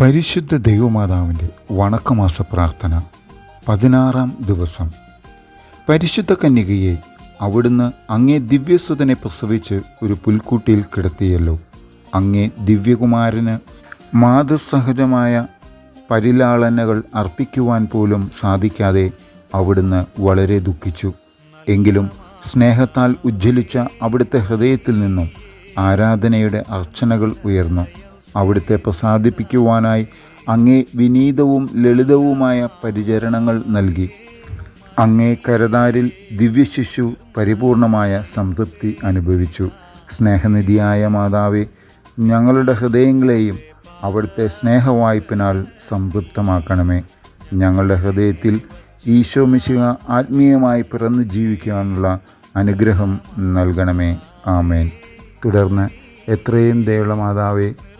പരിശുദ്ധ ദൈവമാതാവിന്റെ വണക്കമാസ പ്രാർത്ഥന പതിനാറാം ദിവസം. പരിശുദ്ധ കന്യകയെ അവിടുന്ന് അങ്ങേ ദിവ്യസുതനെ പ്രസവിച്ച് ഒരു പുൽക്കൂട്ടിയിൽ കിടത്തിയല്ലോ. അങ്ങേ ദിവ്യകുമാരന് മാതൃസഹജമായ പരിലാളനകൾ അർപ്പിക്കുവാൻ പോലും സാധിക്കാതെ അവിടുന്ന് വളരെ ദുഃഖിച്ചു. എങ്കിലും സ്നേഹത്താൽ ഉജ്ജ്വലിച്ച അവിടുത്തെ ഹൃദയത്തിൽ നിന്നും ആരാധനയുടെ അർച്ചനകൾ ഉയർന്നു. അവിടുത്തെ പ്രസാദിപ്പിക്കുവാനായി അങ്ങേ വിനീതവും ലളിതവുമായ പരിചരണങ്ങൾ നൽകി. അങ്ങേ കരതാരിൽ ദിവ്യശിശു പരിപൂർണമായ സംതൃപ്തി അനുഭവിച്ചു. സ്നേഹനിധിയായ മാതാവെ ഞങ്ങളുടെ ഹൃദയങ്ങളെയും അവിടുത്തെ സ്നേഹവായ്പിനാൽ സംതൃപ്തമാക്കണമേ. ഞങ്ങളുടെ ഹൃദയത്തിൽ ഈശോ മിശിക ആത്മീയമായി പിറന്ന് ജീവിക്കാനുള്ള അനുഗ്രഹം നൽകണമേ. ആമേൻ. തുടർന്ന് എത്രയും ദയുള്ള മാതാവേ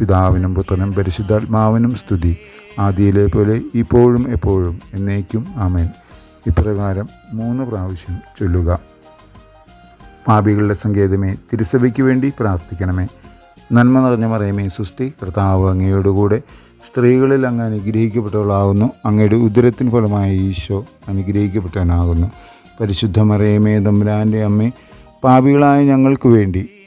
പിതാവിനും പുത്രനും പരിശുദ്ധാത്മാവിനും സ്തുതി. ആദിയിലെ പോലെ ഇപ്പോഴും എപ്പോഴും എന്നേക്കും ആമേൻ. ഇപ്രകാരം മൂന്ന് പ്രാവശ്യം ചൊല്ലുക. പാപികളുടെ സങ്കേതമേ തിരുസഭയ്ക്ക് വേണ്ടി പ്രാർത്ഥിക്കണമേ. നന്മ നിറഞ്ഞ മറിയമേ സുസ്തി കർത്താവ് അങ്ങയോടുകൂടെ സ്ത്രീകളിൽ അങ്ങ് അനുഗ്രഹിക്കപ്പെട്ടവളാകുന്നു. അങ്ങയുടെ ഉദരത്തിന് ഫലമായ ഈശോ അനുഗ്രഹിക്കപ്പെട്ടവനാകുന്നു. പരിശുദ്ധ മറിയമേ തമ്പുരാന്റെ അമ്മേ പാപികളായ ഞങ്ങൾക്ക് വേണ്ടി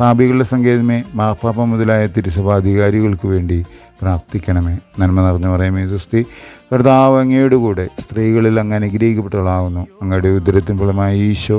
പാപികളുടെ സങ്കേതമേ മാപ്പാപ്പ മുതലായ തിരുസഭാധികാരികൾക്ക് വേണ്ടി പ്രാർത്ഥിക്കണമേ. നന്മ നിറഞ്ഞു പറയുമേ സുസ്തി കർത്താവ് അങ്ങയുടെ കൂടെ സ്ത്രീകളിൽ അങ്ങ് അനുഗ്രഹിക്കപ്പെട്ടവളാകുന്നു അങ്ങയുടെ ഉദരത്തിൻ ഫലമായ ഈശോ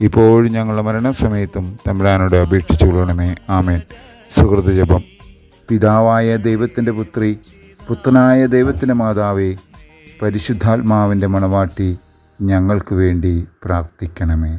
ഇപ്പോഴും ഞങ്ങളുടെ മരണസമയത്തും തമ്പുരാനോട് അപേക്ഷിച്ചു കൊള്ളണമേ. ആമേൻ. സുഹൃത്ത് ജപം. പിതാവായ ദൈവത്തിന്റെ പുത്രി പുത്രനായ ദൈവത്തിന്റെ മാതാവേ പരിശുദ്ധാത്മാവിന്റെ മണവാട്ടി ഞങ്ങൾക്ക് വേണ്ടി പ്രാർത്ഥിക്കണമേ.